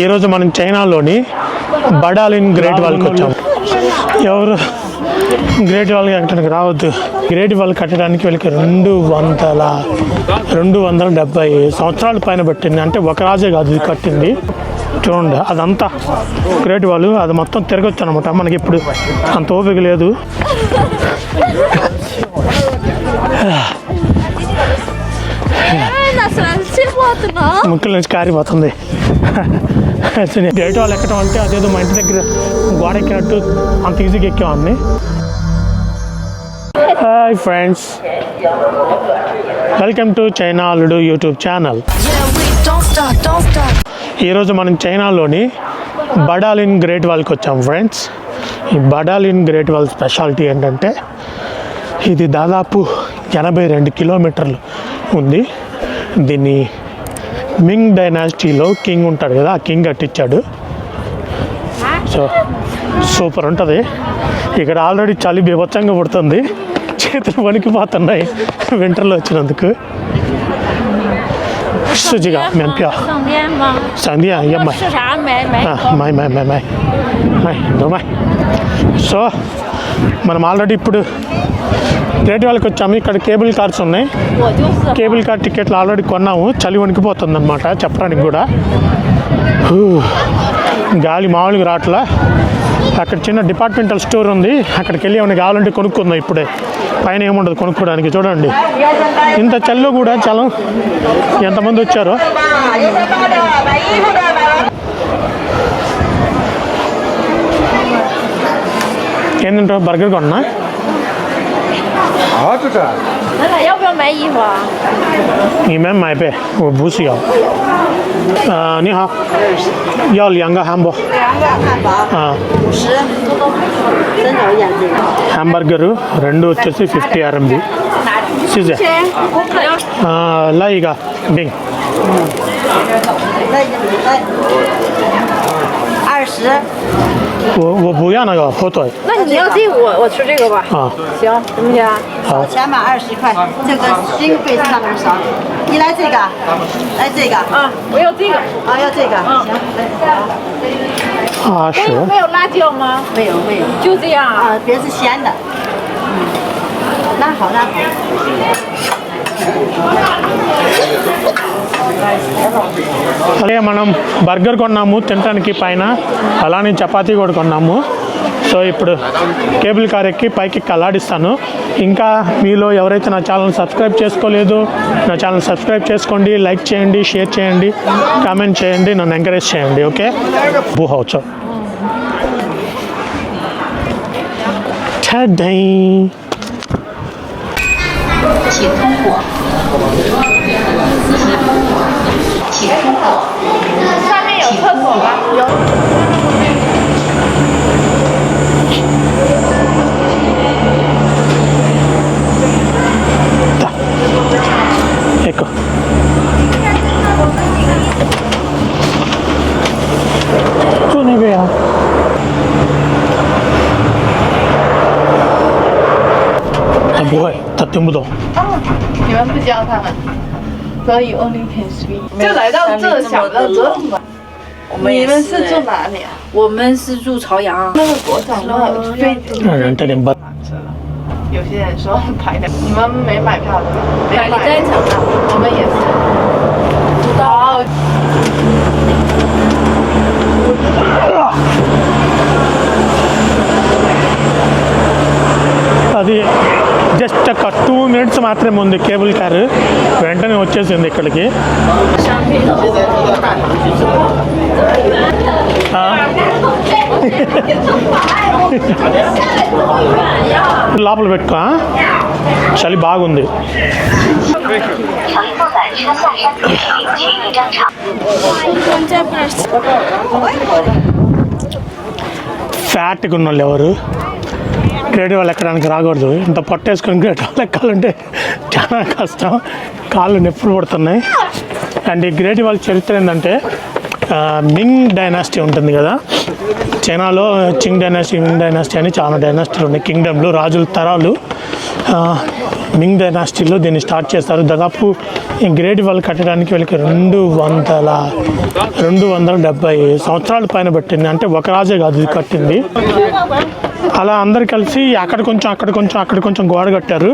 ఈరోజు మనం చైనాలోని బడాలిన్ గ్రేట్ వాల్కి వచ్చాము. ఎవరు? గ్రేట్ వాల్ కట్టడానికి రావద్దు. గ్రేట్ వాల్ కట్టడానికి వీళ్ళకి రెండు వందల రెండు వందల డెబ్బై సంవత్సరాల పైన పట్టింది. అంటే ఒక రాజే కాదు ఇది కట్టింది. చూడండి అదంతా గ్రేట్ వాల్. అది మొత్తం తిరగొచ్చు అనమాట మనకి ఇప్పుడు అంత ఓపిక లేదు. ముక్కుల నుంచి కారిపోతుంది. గ్రేట్ వాళ్ళు ఎక్కడం అంటే అదేదో మా ఇంటి దగ్గర గోడ ఎక్కినట్టు అంత ఈజీగా ఎక్కేవాడిని hi friends welcome to China అల్లుడు యూట్యూబ్ ఛానల్ ఈరోజు మనం చైనాలోని బడాలిన్ గ్రేట్ వాల్కి వచ్చాం ఫ్రెండ్స్ ఈ బడాలిన్ గ్రేట్ వాల్ స్పెషాలిటీ ఏంటంటే ఇది దాదాపు ఎనభై రెండు కిలోమీటర్లు ఉంది. దీన్ని మింగ్ డైనాసిటీలో కింగ్ ఉంటాడు కదా ఆ కింగ్ కట్టించాడు. సో సూపర్ ఉంటుంది. ఇక్కడ ఆల్రెడీ చలి బీభత్సంగా పుడుతుంది. చేతులు వణికిపోతున్నాయి వింటర్లో వచ్చినందుకు. సుజిగా మెంపియా. సంధ్యా అమ్మాయి మాయ్ మాయ్ మాయ్ మాయ్. మాయ్ మాయ్. సో మనం ఆల్రెడీ ఇప్పుడు రేటు వాళ్ళకి వచ్చాము ఇక్కడ కేబుల్ కార్స్ ఉన్నాయి. కేబుల్ కార్ టికెట్లు ఆల్రెడీ కొన్నాము. చలి వణికిపోతుంది అనమాట చెప్పడానికి కూడా. గాలి మామూలుగా రాట్లా అక్కడ చిన్న డిపార్ట్మెంటల్ స్టోర్ ఉంది. అక్కడికి వెళ్ళి ఏమైనా కావాలంటే కొనుక్కుందాం ఇప్పుడే. పైన ఏముండదు కొనుక్కోవడానికి చూడండి. ఇంత చల్లో కూడా చలం. ఎంతమంది వచ్చారో? ఏంటంటే బర్గర్ కొన్నా? 好，这是。奶奶要不要买衣服啊？你们买呗，我不需要。呃，你好，要两个汉堡。两个汉堡啊，五十，真有眼睛。 హ్యాంబర్గరు రెండు వచ్చేసి ఫిఫ్టీ ఆర్ఎంబి సీజే 还要 来一个冰，那那二十， 我我不要那个火腿那你要这个，我我吃这个吧。啊，行，行不行？好，钱吧二十块，这个新贵上面少。你来这个，来这个，啊，啊，我要这个啊。要这个，行，二十没有没有辣椒吗？没有没有，就这样啊。啊，别是咸的。嗯，那好那好。అలాగే మనం బర్గర్ కొన్నాము తినడానికి పైన అలానే చపాతీ కూడా కొన్నాము. సో ఇప్పుడు కేబుల్ కార్ ఎక్కి పైకి కలాడిస్తాను ఇంకా మీలో ఎవరైతే నా ఛానల్ సబ్స్క్రైబ్ చేసుకోలేదు నా ఛానల్ సబ్స్క్రైబ్ చేసుకోండి లైక్ చేయండి షేర్ చేయండి కామెంట్ చేయండి నన్ను ఎంకరేజ్ చేయండి ఓకే? బుహౌచో టడై 请不会，他听不懂。你们不教他们，所以 only can speak。就来到这，想不到这么。你们是住哪里啊？我们是住朝阳，那个国长乐对，让人带点笨。有些人说排的，你们没买票的吗？百里单场啊，我们也是。మాత్రమే ఉంది కేబుల్ కారు వెంటనే వచ్చేసింది ఇక్కడికి? లోపల పెట్టుకో? చలి బాగుంది ఫ్యాట్గా ఉన్న వాళ్ళు ఎవరు గ్రేట్ వాళ్ళు ఎక్కడానికి రాకూడదు. ఇంత పట్టేసుకొని గ్రేట్ వాళ్ళు ఎక్కాలంటే చాలా కష్టం. కాళ్ళు నొప్పులు పడుతున్నాయి. అండ్ ఈ గ్రేట్ వాళ్ళ చరిత్ర ఏంటంటే మింగ్ డైనాసిటీ ఉంటుంది కదా. చైనాలో చింగ్ డైనాసిటీ మింగ్ డైనాసిటీ అని చాలా డైనాసిటీలు ఉన్నాయి. కింగ్డమ్లు రాజుల తరాలు మింగ్ డైనాసిటీలో దీన్ని స్టార్ట్ చేస్తారు. దాదాపు ఈ గ్రేట్ వాల్ కట్టడానికి వీళ్ళకి రెండు వందల రెండు వందల డెబ్బై సంవత్సరాల పైన పట్టింది. అంటే ఒక రాజే కాదు ఇది కట్టింది. అలా అందరు కలిసి అక్కడ కొంచెం అక్కడ కొంచెం అక్కడ కొంచెం గోడ కట్టారు.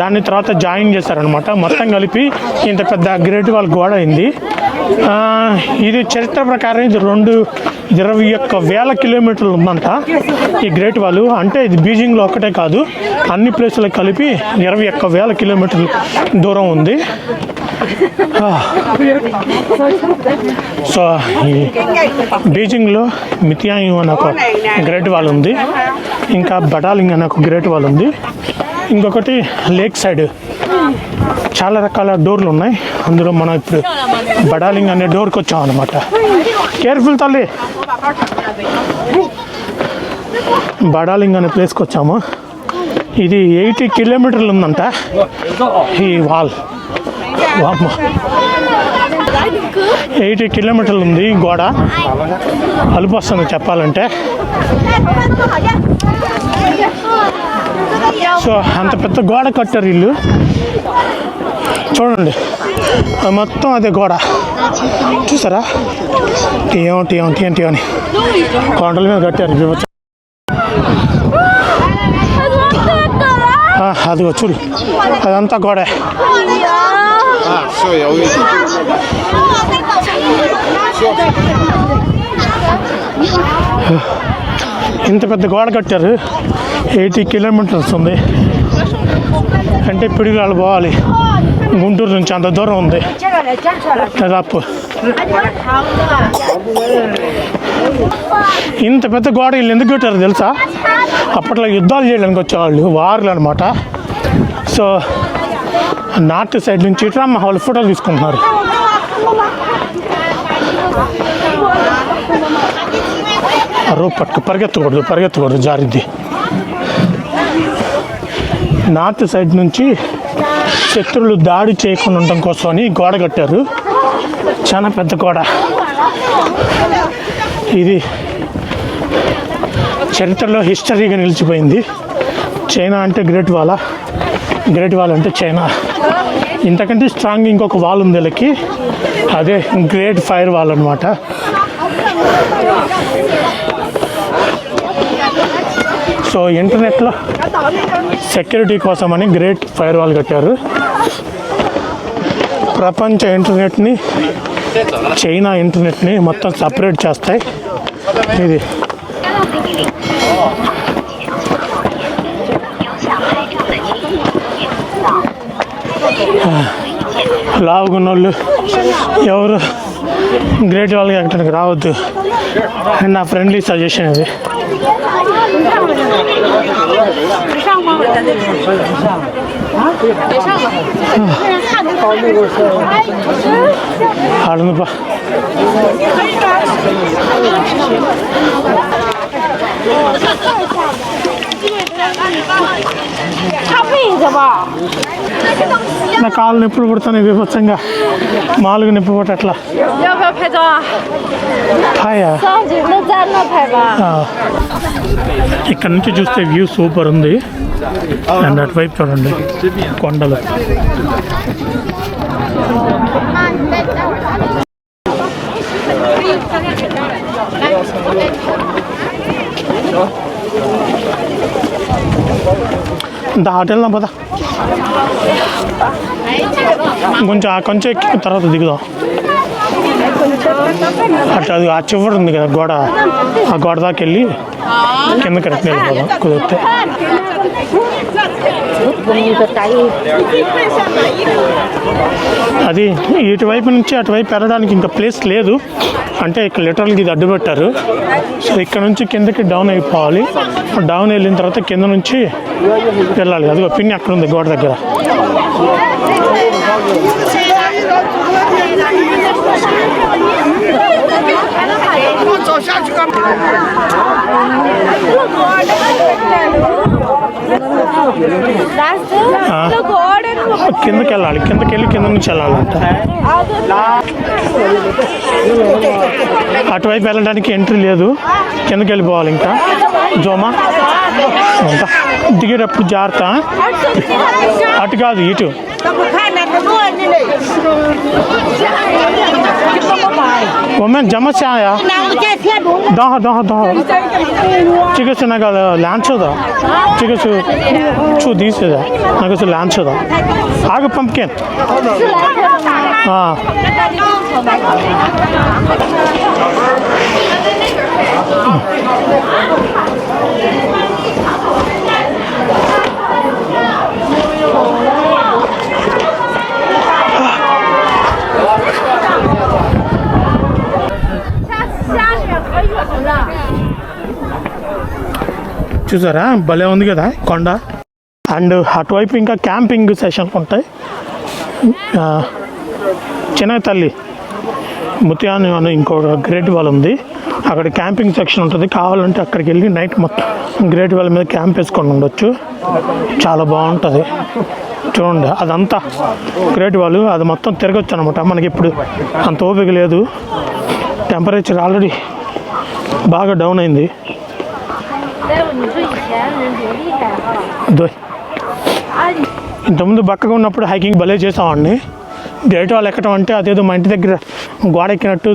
దాన్ని తర్వాత జాయిన్ చేశారనమాట మొత్తం కలిపి ఇంత పెద్ద గ్రేట్ వాళ్ళ గోడ అయింది. ఇది చరిత్ర ప్రకారం ఇది రెండు ఇరవై ఒక్క వేల కిలోమీటర్లు ఉందంట ఈ గ్రేట్ వాల్ అంటే ఇది బీజింగ్లో ఒక్కటే కాదు అన్ని ప్లేసులకు కలిపి ఇరవై ఒక్క వేల కిలోమీటర్లు దూరం ఉంది. సో ఈ బీజింగ్లో మిథియాయు అనే ఒక గ్రేట్ వాల్ ఉంది. ఇంకా బడాలింగ్ అనే ఒక గ్రేట్ వాల్ ఉంది. ఇంకొకటి లేక్ సైడ్. చాలా రకాల డోర్లు ఉన్నాయి. అందులో మనం ఇప్పుడు బడాలింగ్ అనే డోర్కి వచ్చాం అనమాట కేర్ఫుల్ తల్లి. బడాలింగ్ అనే ప్లేస్కి వచ్చాము. ఇది ఎయిటీ కిలోమీటర్లు ఉందంట ఈ వాల్. ఎయిటీ కిలోమీటర్లు ఉంది ఈ గోడ. అలుపు వస్తుంది చెప్పాలంటే. సో అంత పెద్ద గోడ కట్టారు ఇల్లు చూడండి. మొత్తం అదే గోడ. చూసారా? టీయం టీయం టీయం టీయం అని. కొండల మీద కట్టారు బీభత్సం. ఆ, అదిగో చూడు. అదంతా గోడే. ఇంత పెద్ద గోడ కట్టారు. ఎయిటీ కిలోమీటర్స్ ఉంది. అంటే పిడిగాళ్ళు పోవాలి. గుంటూరు నుంచి అంత దూరం ఉంది. దాదాపు ఇంత పెద్ద గోడ వీళ్ళు ఎందుకు కట్టారు తెలుసా? అప్పట్లో యుద్ధాలు చేయడానికి వచ్చేవాళ్ళు వార్లు అనమాట సో నార్త్ సైడ్ నుంచి ఇట్లా మా వాళ్ళు ఫోటోలు తీసుకుంటున్నారు. ఆ రోప్ పట్టుకు పరిగెత్తకూడదు పరిగెత్తకూడదు జారిద్ది. నార్త్ సైడ్ నుంచి శత్రులు దాడి చేయకుండా ఉండడం కోసమని గోడ కట్టారు. చాలా పెద్ద గోడ. ఇది చరిత్రలో హిస్టరీగా నిలిచిపోయింది. చైనా అంటే గ్రేట్ వాలా. గ్రేట్ వాల్ అంటే చైనా. ఇంతకంటే స్ట్రాంగ్ ఇంకొక వాల్ ఉంది వీళ్ళకి. అదే గ్రేట్ ఫైర్ వాల్ అనమాట సో ఇంటర్నెట్లో సెక్యూరిటీ కోసమని గ్రేట్ ఫైర్ వాల్ కట్టారు. ప్రపంచ ఇంటర్నెట్ని చైనా ఇంటర్నెట్ని మొత్తం సపరేట్ చేస్తాయి. ఇది. లావుగున్నోళ్ళు ఎవరు? గ్రేట్ వాళ్ళకి ఎక్కడికి రావద్దు. నా ఫ్రెండ్లీ సజెషన్ ఇది. ఆడుందిపా నా కాళ్ళు నొప్పులు పుడతాను విభత్సంగా మామూలుగా నొప్పి పుట్టట్లా 要不要 拍照啊？ హాయా 上去那在那拍吧。 ఇక్కడ నుంచి చూస్తే వ్యూ సూపర్ ఉంది అండ్ అటువైపు చూడండి కొండలు దా అటు వెళ్దాం పదా కొంచెం ఆ కొంచెం ఎక్కిన తర్వాత దిగుదాం అట్లా అది ఆ చివరి ఉంది కదా గోడ. ఆ గోడ దాకా వెళ్ళి కిందకి కరెక్ట్ వెళ్ళిపోదాం. కుదిరితే. అది ఇటువైపు నుంచి అటువైపు వెళ్ళడానికి ఇంకా ప్లేస్ లేదు. అంటే ఇక్కడ లిటరల్గా ఇది అడ్డు పెట్టారు సో ఇక్కడ నుంచి కిందకి డౌన్ అయిపోవాలి. డౌన్ వెళ్ళిన తర్వాత కింద నుంచి వెళ్ళాలి. అదిగో పిన్ని అక్కడ ఉంది గోడ దగ్గర? సాక్షిగా కిందకి వెళ్ళాలి కిందకి వెళ్ళి కింద నుంచి వెళ్ళాలంట అటువైపు వెళ్ళడానికి ఎంట్రీ లేదు. కిందకి వెళ్ళిపోవాలి ఇంకా. జోమా? దిగేటప్పుడు జాగ్రత్త. అటు కాదు ఇటు. 我们怎么下呀？等会儿，等会儿，等会儿。这个是那个蓝色的，这个是触底式的，那个是蓝色的。还有个 pumpkin。啊。చూసారా? భలే ఉంది కదా కొండ. అండ్ అటువైపు ఇంకా క్యాంపింగ్ సెషన్స్ ఉంటాయి. ఆ, చిన్న తల్లి ముత్యాన్ని అని ఇంకొక గ్రేట్ వాల్ ఉంది. అక్కడ క్యాంపింగ్ సెక్షన్ ఉంటుంది. కావాలంటే అక్కడికి వెళ్ళి నైట్ మొత్తం గ్రేట్ వాల్ మీద క్యాంప్ వేసుకొని ఉండొచ్చు. చాలా బాగుంటుంది. చూడండి అదంతా గ్రేట్ వాల్. అది మొత్తం తిరగచ్చు అనమాట. మనకి ఇప్పుడు అంత ఓపిక లేదు. టెంపరేచర్ ఆల్రెడీ బాగా డౌన్ అయింది. ఇంతకుముందు బక్కగా ఉన్నప్పుడు హైకింగ్ భలే చేసేవాడిని. గేట్ వాళ్ళు ఎక్కడం అంటే అదేదో మా ఇంటి దగ్గర గోడ ఎక్కినట్టు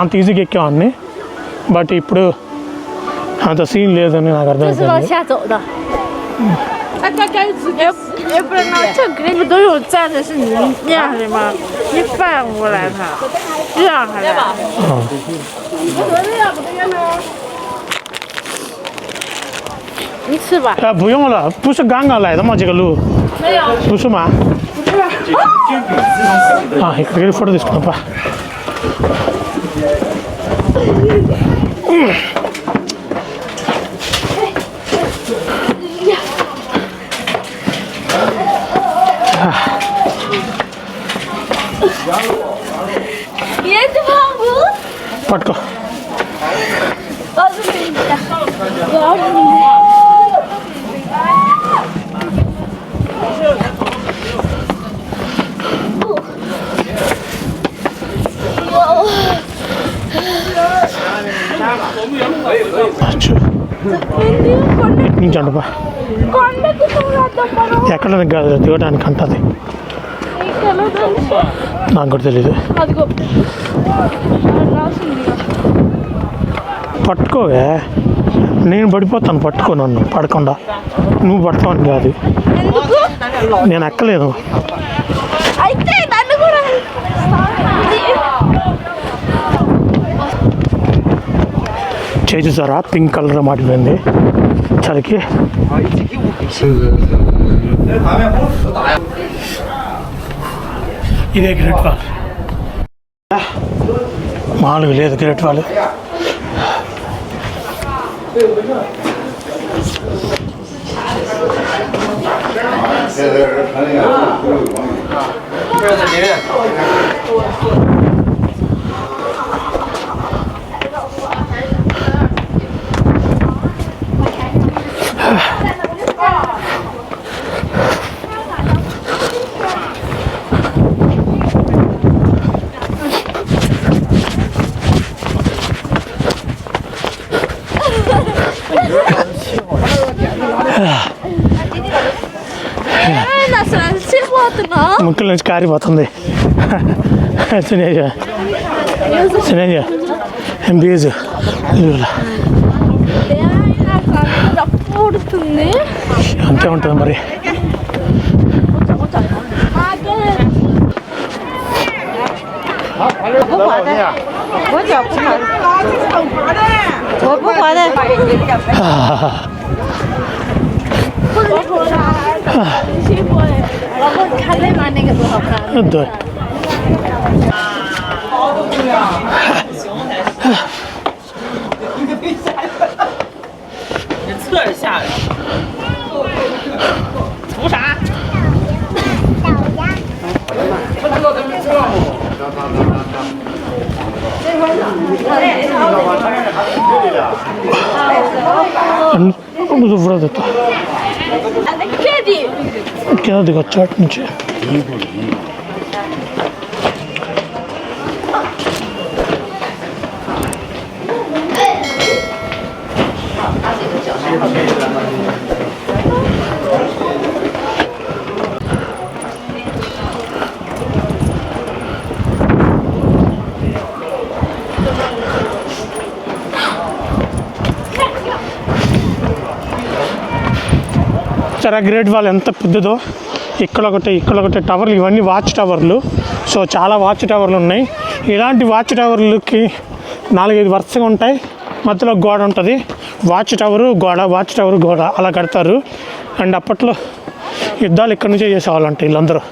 అంత ఈజీగా ఎక్కేవాడిని. బట్ ఇప్పుడు అంత సీన్ లేదని నాకు అర్థమైంది 你翻过来他，这样还是。你吃吧。啊，不用了，不是刚刚来的吗？这个路。没有。不是吗？不是。啊，给你扶着点上吧。దిగడానికి అంటది నాకు కూడా తెలీదు. పట్టుకోవే. నేను పడిపోతాను పట్టుకో నన్ను. పడకుండా. నువ్వు పడతావని కాదు. నేను ఎక్కలేదు. చేసేసారా పింక్ కలర్ మాడిపోయింది. చలికి ఇదే గ్రేట్ వాల్ మామూలుగా లేదు గ్రేట్ వాల్ నా ముక్కుల నుంచి కారిపోతుంది. సునేజ. సునేజ. ఎంబీజ్ అంతే ఉంటుంది మరి. 我 बहुत खाले माने के बहुत 네. 안, 무서 불안했다. 안 돼, 캐디. क्या दिखाता है नीचे చూసారా గ్రేట్ వాల్ ఎంత పెద్దదో. ఇక్కడ ఒకటి ఇక్కడ ఒకటి టవర్లు ఇవన్నీ వాచ్ టవర్లు సో చాలా వాచ్ టవర్లు ఉన్నాయి. ఇలాంటి వాచ్ టవర్లకి నాలుగైదు వరుసగా ఉంటాయి. మధ్యలో గోడ ఉంటుంది. వాచ్ టవరు గోడ వాచ్ టవరు గోడ అలా కడతారు. అండ్ అప్పట్లో యుద్ధాలు ఇక్కడ నుంచే చేసేవాళ్ళంట వీళ్ళందరూ.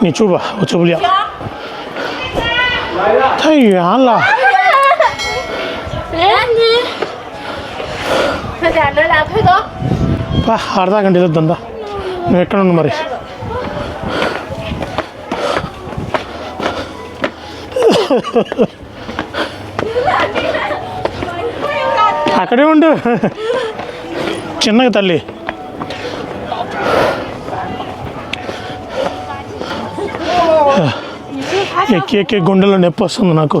你住吧，我住不了，太远了。快点，来俩，快走。ಬಾ ಅರ್ಧ ಗಂಟೆ ಇದ್ದದ್ದು ಎಕ್ಕಣನ್ನು ಮರಿ అక్కడే ఉండు. చిన్నగా తల్లి. ఎక్కి ఎక్కి గుండెలో నొప్పి వస్తుంది నాకు.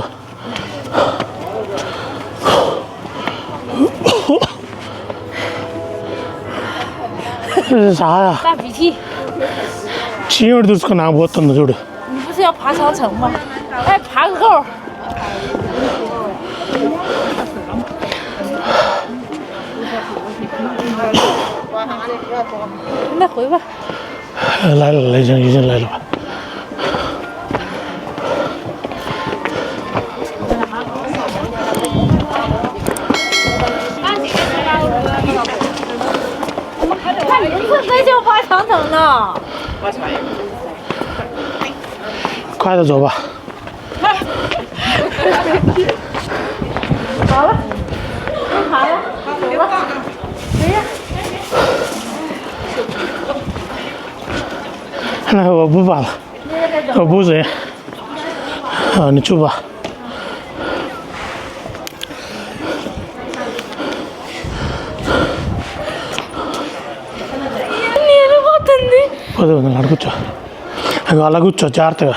చీమడు చూసుకుని నాకు పోతుంది చూడు 哎，爬个够。那回吧。来了来已经已经来了吧看你这飞就爬长城呢。快点走吧 na waa bubal obuze ni chuba నీరు పోతుంది పది వందలు అడుగుచ్చో అవి అలా కూర్చో జాగ్రత్తగా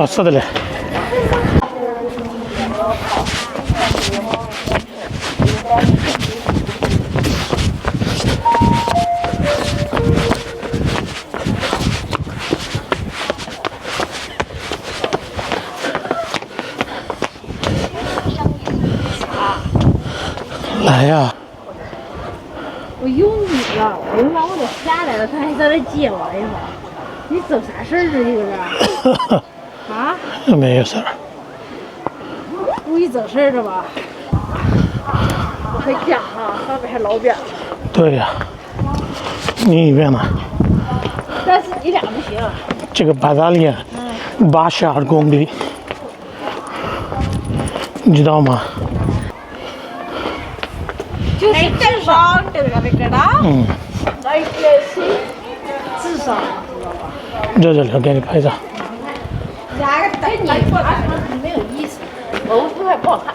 వస్తుందిలే 来接我，哎呀妈！你整啥事儿呢？你搁这儿啊？没有事儿。故意整事儿的吧？还假哈，上边还老远，对呀、你一遍呢？但是你俩不行。这个八达岭八十二公里，你知道吗？就是智商得了搁那，嗯，热热了，给你拍照。跟你爬长城没有意思，我不还不好看。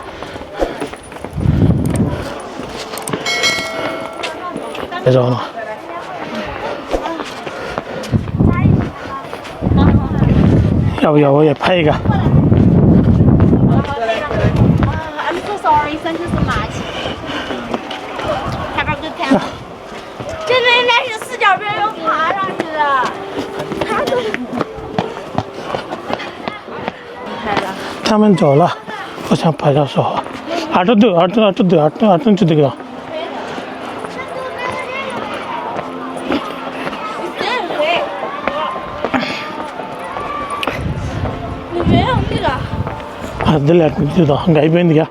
拍照呢？要不要我也拍一个？I'm so sorry, thank you so much. 他们走了，我想拍照说话。అటు వద్దు, అటు అటు వద్దు, అటు అటు నుంచి దిగుదాం你没有那个， అద్దెలే అటు నుంచి దిగుదాం ఇంకా అయిపోయిందిగా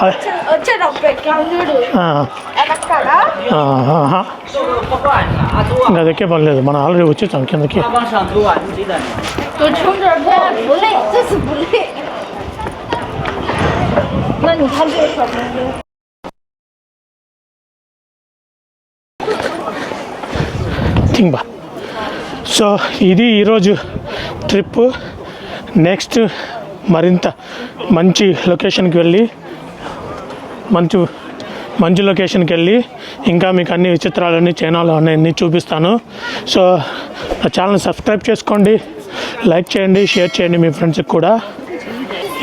హాయ్. ఇంకా దక్కే పని మనం ఆల్రెడీ వచ్చేసాం కిందకి. థింక్ బా. సో ఇది ఈరోజు ట్రిప్. నెక్స్ట్ మరింత మంచి లొకేషన్కి వెళ్ళి మంచి మంచి లొకేషన్కి వెళ్ళి ఇంకా మీకు అన్ని విచిత్రాలన్నీ చైనాలో అన్నీ చూపిస్తాను. సో నా ఛానల్ సబ్స్క్రైబ్ చేసుకోండి లైక్ చేయండి షేర్ చేయండి మీ ఫ్రెండ్స్కి కూడా.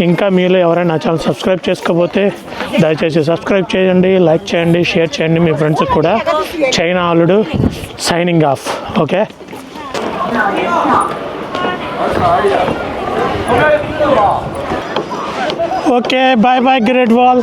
ఇంకా మీలో ఎవరైనా ఛానల్ సబ్స్క్రైబ్ చేసుకోకపోతే దయచేసి సబ్స్క్రైబ్ చేయండి లైక్ చేయండి షేర్ చేయండి మీ ఫ్రెండ్స్కి కూడా. China ఆలుడు signing off okay? Okay bye bye great wall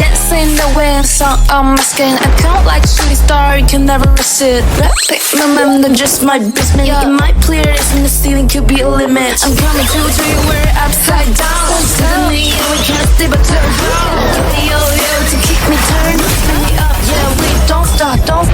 Dancing the wind song on my skin. I count like shooting star, you can never resist. Pick my mind, then just my basement. Yeah. my clear, it's in the ceiling, could be a limit. I'm coming to to you, we're upside down. Suddenly, yeah, we can't stay but turn around. Yo, yo, to keep me bring me up, yeah, we don't stop, don't